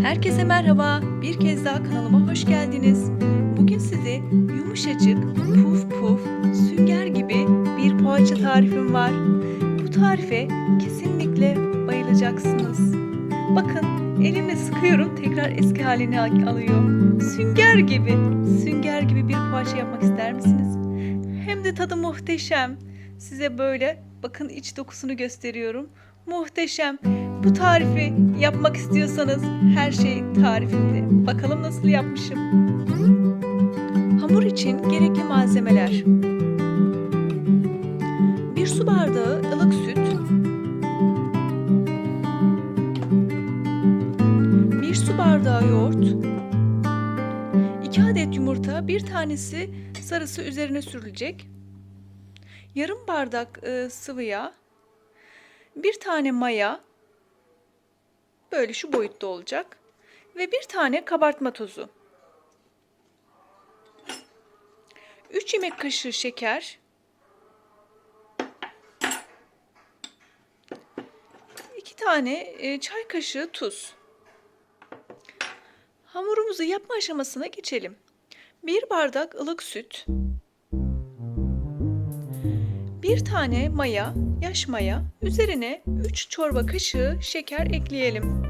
Herkese merhaba. Bir kez daha kanalıma hoş geldiniz. Bugün size yumuşacık, puf puf, sünger gibi bir poğaça tarifim var. Bu tarife kesinlikle bayılacaksınız. Bakın elimle sıkıyorum tekrar eski halini al- alıyor. Sünger gibi, sünger gibi bir poğaça yapmak ister misiniz? Hem de tadı muhteşem. Size böyle bakın iç dokusunu gösteriyorum. Muhteşem. Bu tarifi yapmak istiyorsanız her şey tarifimde. Bakalım nasıl yapmışım. Hamur için gerekli malzemeler. 1 su bardağı ılık süt. 1 su bardağı yoğurt. 2 adet yumurta, bir tanesi sarısı üzerine sürülecek. Yarım bardak e, sıvı yağ. Bir tane maya, böyle şu boyutta olacak ve bir tane kabartma tozu. 3 yemek kaşığı şeker. 2 tane e, çay kaşığı tuz. Hamurumuzu yapma aşamasına geçelim. 1 bardak ılık süt. 1 tane maya, yaş maya, üzerine 3 çorba kaşığı şeker ekleyelim.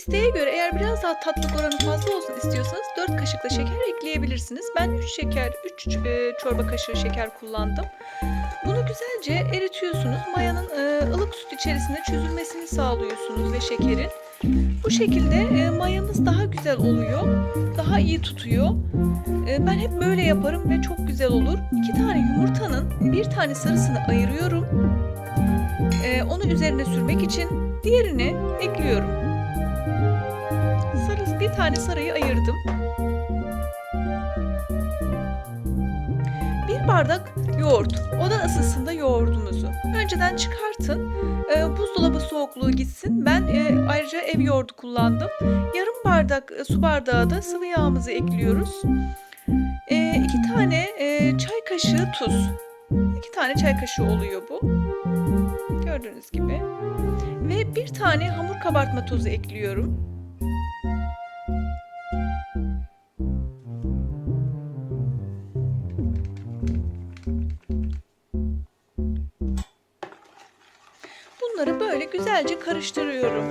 İsteğe göre eğer biraz daha tatlı oranı fazla olsun istiyorsanız 4 kaşık da şeker ekleyebilirsiniz. Ben 3 şeker, 3 çorba kaşığı şeker kullandım. Bunu güzelce eritiyorsunuz. Mayanın e, ılık süt içerisinde çözülmesini sağlıyorsunuz ve şekerin. Bu şekilde e, mayamız daha güzel oluyor. Daha iyi tutuyor. E, ben hep böyle yaparım ve çok güzel olur. İki tane yumurtanın bir tane sarısını ayırıyorum. E, onu üzerine sürmek için diğerini ekliyorum. Bir tane sarıyı ayırdım. Bir bardak yoğurt. Oda ısısında yoğurdumuzu. Önceden çıkartın. E, buzdolabı soğukluğu gitsin. Ben e, ayrıca ev yoğurdu kullandım. Yarım bardak e, su bardağı da sıvı yağımızı ekliyoruz. E, iki tane e, çay kaşığı tuz. İki tane çay kaşığı oluyor bu. Gördüğünüz gibi. Ve bir tane hamur kabartma tozu ekliyorum. Güzelce karıştırıyorum.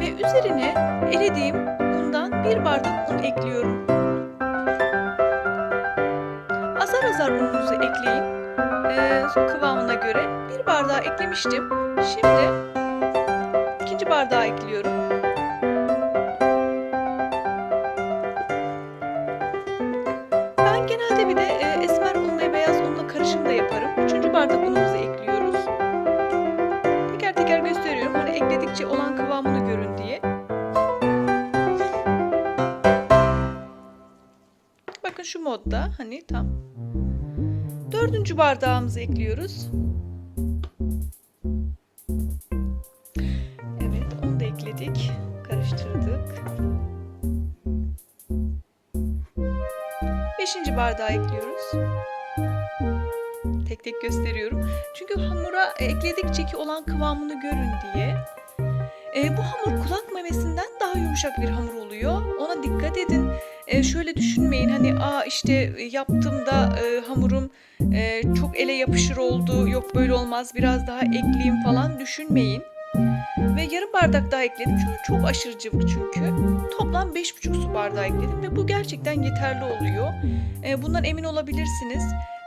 Ve üzerine elediğim undan bir bardak un ekliyorum. Azar azar ununuzu ekleyin e, kıvamına göre bir bardağı eklemiştim. Şimdi ikinci bardağı ekliyorum. Ben genelde bir de e, esmer un ve beyaz unla karışım da yaparım. Üçüncü bardak unumuzu ekliyoruz. Teker teker gösteriyorum. Hani ekledikçe olan kıvamını görün diye. Bakın şu modda hani tam Dördüncü bardağımızı ekliyoruz. Evet, onu da ekledik. Karıştırdık. Beşinci bardağı ekliyoruz. Tek tek gösteriyorum. Çünkü hamura ekledikçe ki olan kıvamını görün diye. E, bu hamur kulak memesinden daha yumuşak bir hamur oluyor. Ona dikkat edin. E, şöyle düşünmeyin hani aa işte yaptığımda e, hamurum e, çok ele yapışır oldu yok böyle olmaz biraz daha ekleyeyim falan düşünmeyin. Ve yarım bardak daha ekledim çünkü çok aşırı cıvık çünkü. Toplam 5,5 su bardağı ekledim ve bu gerçekten yeterli oluyor. E, bundan emin olabilirsiniz.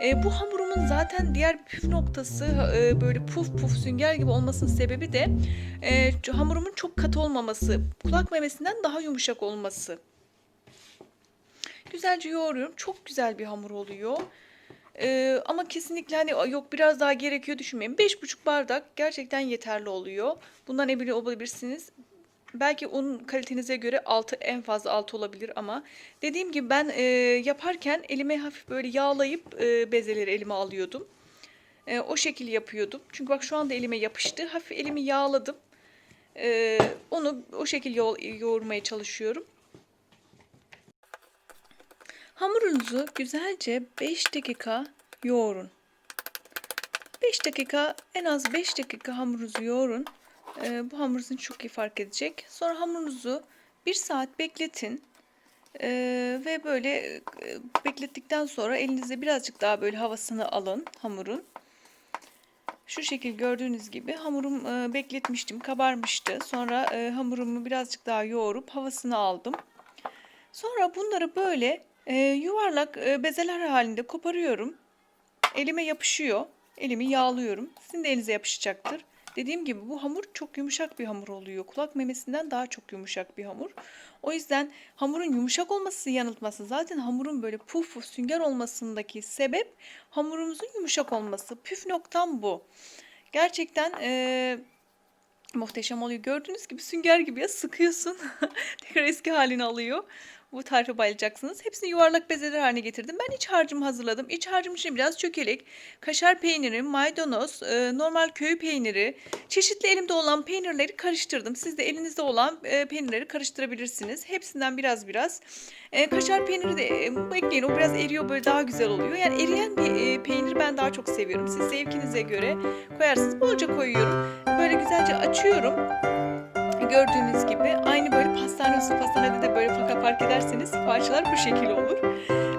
E, bu hamurumun zaten diğer püf noktası e, böyle puf puf sünger gibi olmasının sebebi de e, hamurumun çok katı olmaması, kulak memesinden daha yumuşak olması. Güzelce yoğuruyorum. Çok güzel bir hamur oluyor. Ee, ama kesinlikle hani yok biraz daha gerekiyor düşünmeyin. 5,5 bardak gerçekten yeterli oluyor. Bundan emin olabilirsiniz. Belki un kalitenize göre 6 en fazla 6 olabilir ama dediğim gibi ben e, yaparken elime hafif böyle yağlayıp e, bezeleri elime alıyordum. E, o şekil yapıyordum. Çünkü bak şu anda elime yapıştı. Hafif elimi yağladım. E, onu o şekil yo- yoğurmaya çalışıyorum. Hamurunuzu güzelce 5 dakika yoğurun. 5 dakika en az 5 dakika hamurunuzu yoğurun. Ee, bu hamur sizi çok iyi fark edecek. Sonra hamurunuzu 1 saat bekletin. Ee, ve böyle e, beklettikten sonra elinize birazcık daha böyle havasını alın hamurun. Şu şekil gördüğünüz gibi hamurum e, bekletmiştim, kabarmıştı. Sonra e, hamurumu birazcık daha yoğurup havasını aldım. Sonra bunları böyle e, yuvarlak e, bezeler halinde koparıyorum. Elime yapışıyor. Elimi yağlıyorum. Sizin de elinize yapışacaktır. Dediğim gibi bu hamur çok yumuşak bir hamur oluyor. Kulak memesinden daha çok yumuşak bir hamur. O yüzden hamurun yumuşak olması yanıltması. Zaten hamurun böyle puf puf sünger olmasındaki sebep hamurumuzun yumuşak olması. Püf noktam bu. Gerçekten eee, muhteşem oluyor. Gördüğünüz gibi sünger gibi ya sıkıyorsun. Tekrar eski halini alıyor. Bu tarife bayılacaksınız. Hepsini yuvarlak bezeler haline getirdim. Ben iç harcımı hazırladım. İç harcım için biraz çökelek, kaşar peyniri, maydanoz, e, normal köy peyniri, çeşitli elimde olan peynirleri karıştırdım. Siz de elinizde olan e, peynirleri karıştırabilirsiniz. Hepsinden biraz biraz. E, kaşar peyniri de e, ekleyin. O biraz eriyor böyle daha güzel oluyor. Yani eriyen bir e, peynir ben daha çok seviyorum. Siz zevkinize göre koyarsınız. Bolca koyuyorum. Böyle güzelce açıyorum. Gördüğünüz gibi aynı böyle pastane usulü pastanede de böyle faka fark ederseniz parçalar bu şekil olur.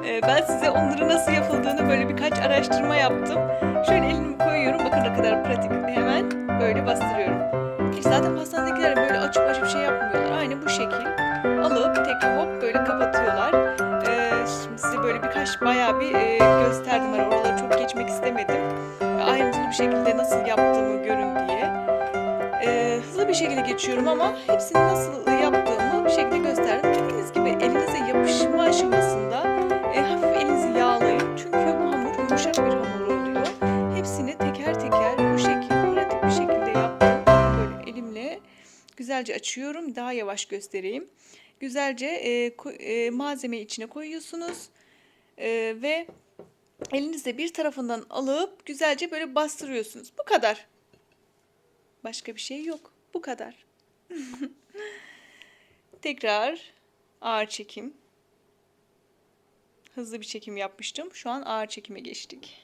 Ee, ben size onları nasıl yapıldığını böyle birkaç araştırma yaptım. Şöyle elimi koyuyorum. Bakın ne kadar pratik. Hemen böyle bastırıyorum. Zaten pastanedekiler böyle açıp açıp şey yapmıyorlar. Aynı bu şekil. Alıp tekrar hop böyle kapatıyorlar. Ee, şimdi size böyle birkaç bayağı bir e, gösterdim. Hani oraları çok geçmek istemedim. Ayrıntılı bir şekilde nasıl yaptığımı görün bir şekilde geçiyorum ama hepsini nasıl yaptığımı bir şekilde gösterdim. Dediğiniz gibi elinize yapışma aşamasında e, hafif elinizi yağlayın. Çünkü bu hamur yumuşak bir hamur oluyor. Hepsini teker teker bu şekilde pratik bir şekilde yaptım. Böyle elimle güzelce açıyorum. Daha yavaş göstereyim. Güzelce e, e, malzemeyi içine koyuyorsunuz. E, ve elinizle bir tarafından alıp güzelce böyle bastırıyorsunuz. Bu kadar. Başka bir şey yok. Bu kadar. Tekrar ağır çekim. Hızlı bir çekim yapmıştım. Şu an ağır çekime geçtik.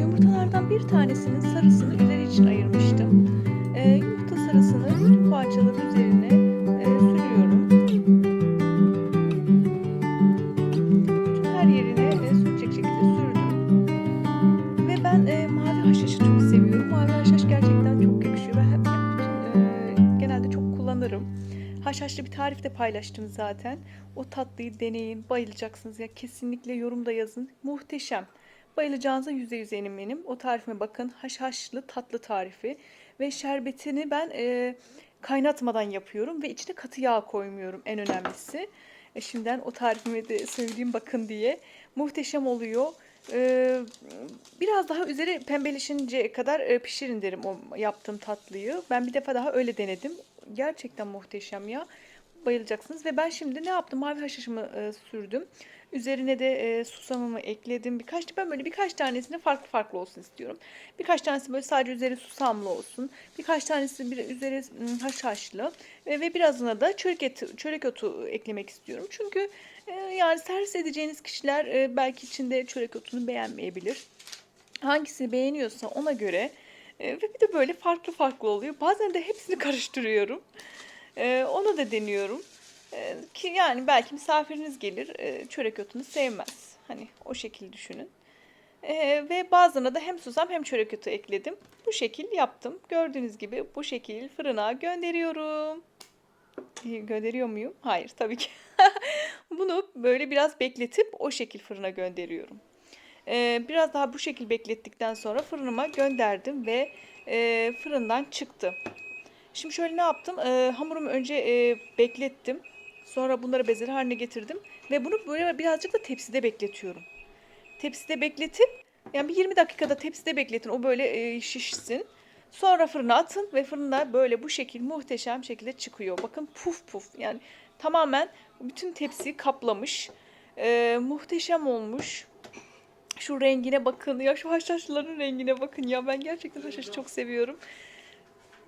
Yumurtalardan bir tanesinin sarısını üzeri için ayırmıştım. Ee, yumurta sarısını bütün parçaların üzerine paylaştım zaten. O tatlıyı deneyin, bayılacaksınız ya kesinlikle yorumda yazın. Muhteşem. Bayılacağınıza yüzde yüz eminim. O tarifime bakın. Haşhaşlı tatlı tarifi. Ve şerbetini ben e, kaynatmadan yapıyorum ve içine katı yağ koymuyorum en önemlisi. E, şimdiden o tarifimi de söyleyeyim bakın diye. Muhteşem oluyor. E, biraz daha üzeri pembeleşinceye kadar e, pişirin derim o yaptığım tatlıyı. Ben bir defa daha öyle denedim. Gerçekten muhteşem ya. Bayılacaksınız. Ve ben şimdi ne yaptım? Mavi haşhaşımı e, sürdüm. Üzerine de e, susamımı ekledim. Birkaç ben böyle birkaç tanesini farklı farklı olsun istiyorum. Birkaç tanesi böyle sadece üzeri susamlı olsun. Birkaç tanesi bir üzeri haşhaşlı ve, ve birazına da çörek eti, çörek otu eklemek istiyorum. Çünkü e, yani servis edeceğiniz kişiler e, belki içinde çörek otunu beğenmeyebilir. Hangisini beğeniyorsa ona göre e, ve bir de böyle farklı farklı oluyor. Bazen de hepsini karıştırıyorum. E, onu da deniyorum. Ee, ki yani belki misafiriniz gelir e, çörek otunu sevmez. Hani o şekil düşünün. Ee, ve bazılarına da hem susam hem çörek otu ekledim. Bu şekil yaptım. Gördüğünüz gibi bu şekil fırına gönderiyorum. Ee, Gönderiyor muyum? Hayır tabii ki. Bunu böyle biraz bekletip o şekil fırına gönderiyorum. Ee, biraz daha bu şekil beklettikten sonra fırınıma gönderdim ve e, fırından çıktı. Şimdi şöyle ne yaptım? Ee, hamurumu önce e, beklettim. Sonra bunları bezeler haline getirdim. Ve bunu böyle birazcık da tepside bekletiyorum. Tepside bekletip yani bir 20 dakikada tepside bekletin. O böyle e, şişsin. Sonra fırına atın ve fırında böyle bu şekil muhteşem şekilde çıkıyor. Bakın puf puf yani tamamen bütün tepsiyi kaplamış. Ee, muhteşem olmuş. Şu rengine bakın ya şu haşhaşların rengine bakın ya ben gerçekten haşhaşı çok seviyorum.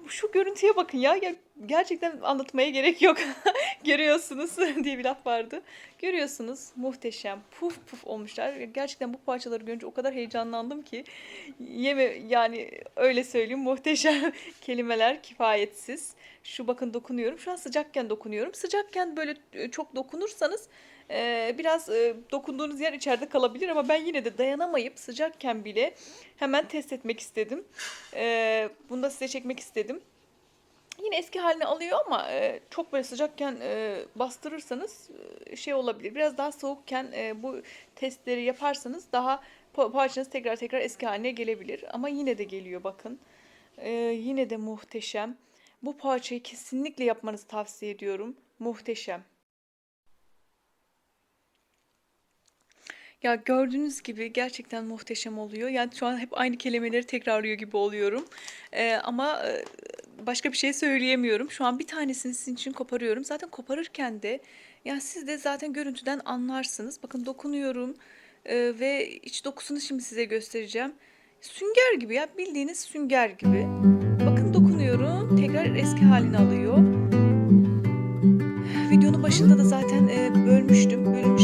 Şu görüntüye bakın ya, ya gerçekten anlatmaya gerek yok. Görüyorsunuz diye bir laf vardı. Görüyorsunuz muhteşem puf puf olmuşlar. Gerçekten bu parçaları görünce o kadar heyecanlandım ki yeme yani öyle söyleyeyim muhteşem kelimeler kifayetsiz. Şu bakın dokunuyorum. Şu an sıcakken dokunuyorum. Sıcakken böyle e, çok dokunursanız e, biraz e, dokunduğunuz yer içeride kalabilir ama ben yine de dayanamayıp sıcakken bile hemen test etmek istedim. E, bunu da size çekmek istedim. Yine eski halini alıyor ama e, çok böyle sıcakken e, bastırırsanız şey olabilir. Biraz daha soğukken bu testleri yaparsanız daha pa- parçanız tekrar tekrar eski haline gelebilir. Ama yine de geliyor bakın. E, yine de muhteşem. Bu parçayı kesinlikle yapmanızı tavsiye ediyorum. Muhteşem. Ya gördüğünüz gibi gerçekten muhteşem oluyor. Yani şu an hep aynı kelimeleri tekrarlıyor gibi oluyorum. Ee, ama e, başka bir şey söyleyemiyorum. Şu an bir tanesini sizin için koparıyorum. Zaten koparırken de yani siz de zaten görüntüden anlarsınız. Bakın dokunuyorum e, ve iç dokusunu şimdi size göstereceğim. Sünger gibi ya bildiğiniz sünger gibi. Bakın dokunuyorum. Tekrar eski halini alıyor. Videonun başında da zaten e, bölmüştüm. Bölünmüş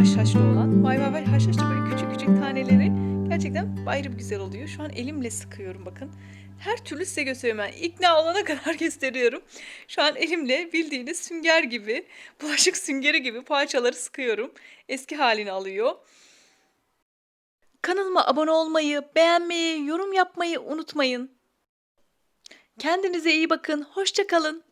haşhaşlı olan. Haşhaş da böyle küçük küçük taneleri gerçekten ayrı bir güzel oluyor. Şu an elimle sıkıyorum bakın. Her türlü size gösteriyorum ben. İkna olana kadar gösteriyorum. Şu an elimle bildiğiniz sünger gibi, bulaşık süngeri gibi parçaları sıkıyorum. Eski halini alıyor. Kanalıma abone olmayı, beğenmeyi, yorum yapmayı unutmayın. Kendinize iyi bakın. Hoşça kalın.